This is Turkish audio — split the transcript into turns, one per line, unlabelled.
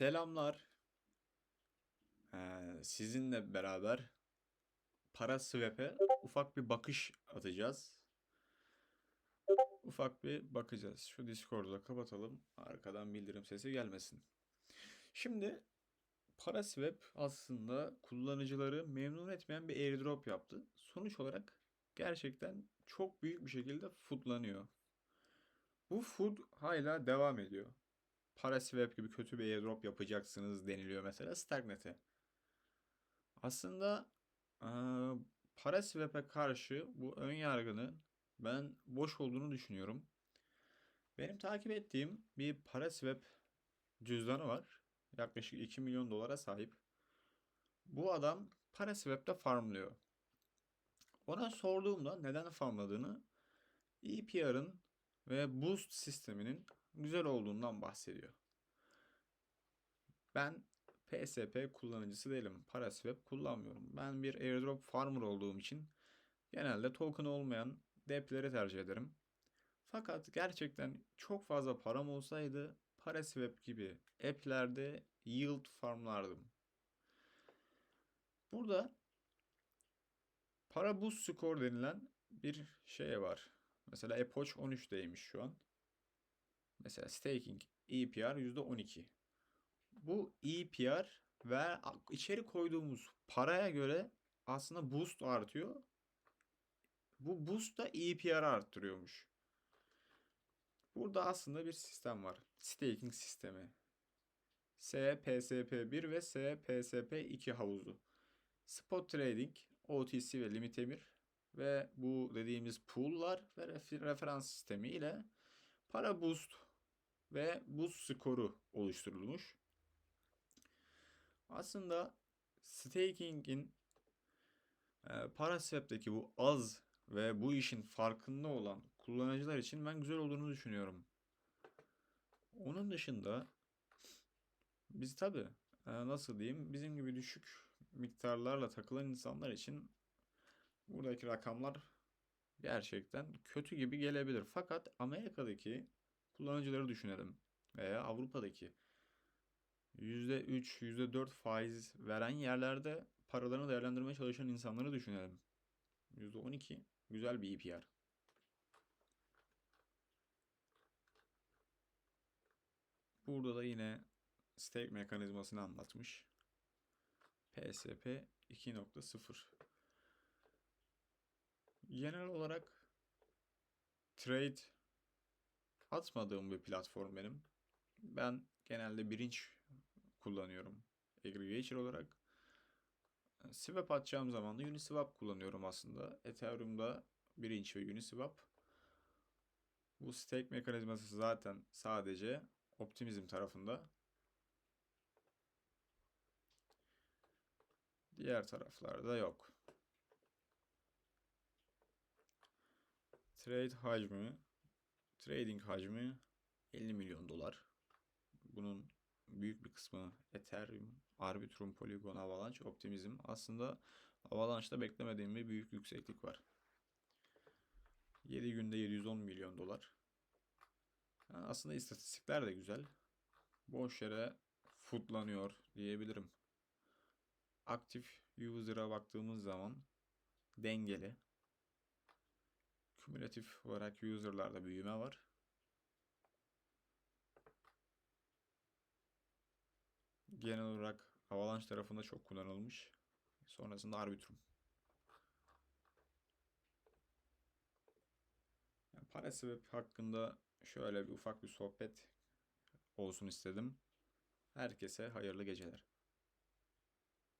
Selamlar. Ee, sizinle beraber para swap'e ufak bir bakış atacağız. Ufak bir bakacağız. Şu Discord'u da kapatalım. Arkadan bildirim sesi gelmesin. Şimdi para swap aslında kullanıcıları memnun etmeyen bir airdrop yaptı. Sonuç olarak gerçekten çok büyük bir şekilde foodlanıyor. Bu food hala devam ediyor. Paraswap gibi kötü bir airdrop yapacaksınız deniliyor mesela Starknet'e. Aslında eee Paraswap'e karşı bu ön yargının ben boş olduğunu düşünüyorum. Benim takip ettiğim bir Paraswap cüzdanı var. Yaklaşık 2 milyon dolara sahip. Bu adam Paraswap'te farmlıyor. Ona sorduğumda neden farmladığını EPR'ın ve Boost sisteminin güzel olduğundan bahsediyor. Ben PSP kullanıcısı değilim. Paraswap kullanmıyorum. Ben bir airdrop farmer olduğum için genelde token olmayan depleri tercih ederim. Fakat gerçekten çok fazla param olsaydı Paraswap gibi app'lerde yield farmlardım. Burada para boost score denilen bir şey var. Mesela Epoch 13'deymiş şu an. Mesela staking EPR %12. Bu EPR ve içeri koyduğumuz paraya göre aslında boost artıyor. Bu boost da EPR arttırıyormuş. Burada aslında bir sistem var. Staking sistemi. SPSP1 ve SPSP2 havuzu. Spot trading, OTC ve limit emir ve bu dediğimiz pool'lar ve refer- referans sistemi ile para boost ve boost skoru oluşturulmuş. Aslında staking'in e, Paraswap'teki bu az ve bu işin farkında olan kullanıcılar için ben güzel olduğunu düşünüyorum. Onun dışında biz tabi nasıl diyeyim bizim gibi düşük miktarlarla takılan insanlar için buradaki rakamlar gerçekten kötü gibi gelebilir. Fakat Amerika'daki kullanıcıları düşünelim veya Avrupa'daki %3, %4 faiz veren yerlerde paralarını değerlendirmeye çalışan insanları düşünelim. %12 güzel bir EPR. Burada da yine stake mekanizmasını anlatmış. PSP 2.0 Genel olarak trade atmadığım bir platform benim. Ben genelde birinç kullanıyorum aggregator olarak. Swap atacağım zaman da Uniswap kullanıyorum aslında. Ethereum'da birinç ve Uniswap. Bu stake mekanizması zaten sadece Optimism tarafında. Diğer taraflarda yok. Trade hacmi, trading hacmi 50 milyon dolar. Bunun büyük bir kısmı Ethereum, Arbitrum, Polygon, Avalanche, Optimism. Aslında Avalanche'da beklemediğim bir büyük yükseklik var. 7 günde 710 milyon dolar. Yani aslında istatistikler de güzel. Boş yere foodlanıyor diyebilirim. Aktif user'a baktığımız zaman dengeli. Kümülatif olarak user'larda büyüme var. Genel olarak Avalanche tarafında çok kullanılmış. Sonrasında Arbitrum. Yani Paraswap hakkında şöyle bir ufak bir sohbet olsun istedim. Herkese hayırlı geceler.